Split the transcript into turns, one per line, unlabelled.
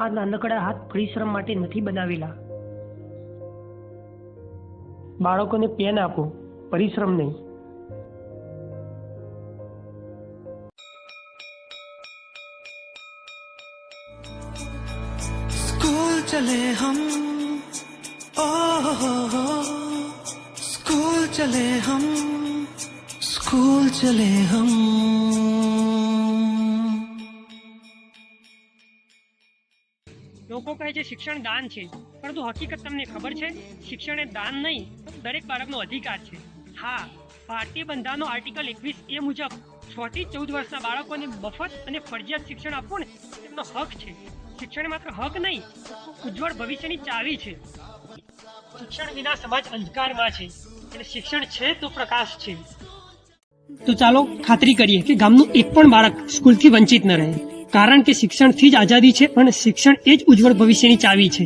આ નાનકડા હાથ પરિશ્રમ માટે નથી બનાવેલા. બાળકોને પેન આપો, પરિશ્રમ નહીં.
સ્કૂલ ચલે હમ સ્કૂલ ચલે હમ, સ્કૂલ ચલે હમ.
લોકો કહે છે શિક્ષણ દાન છે. પરંતુ હકીકત તમને ખબર છે? શિક્ષણ એ દાન નહીં, દરેક બાળકનો અધિકાર છે. હા, ભારતીય બંધારણનો આર્ટિકલ એકવીસ એ મુજબ છ થી ચૌદ વર્ષના બાળકોને મફત અને ફરજિયાત શિક્ષણ આપવું ને તેમનો હક છે. શિક્ષણ માત્ર હક નહીં ઉજ્જવળ ભવિષ્યની ચાવી છે. શિક્ષણ વિના સમાજ અંધકારમાં છે. અને શિક્ષણ છે તો પ્રકાશ છે. તો ચાલો ખાતરી કરીએ કે ગામનું એક પણ બાળક સ્કૂલથી વંચિત ન રહે. કારણ કે શિક્ષણથી જ આઝાદી છે અને શિક્ષણ એ જ ઉજ્જવળ ભવિષ્યની ચાવી છે.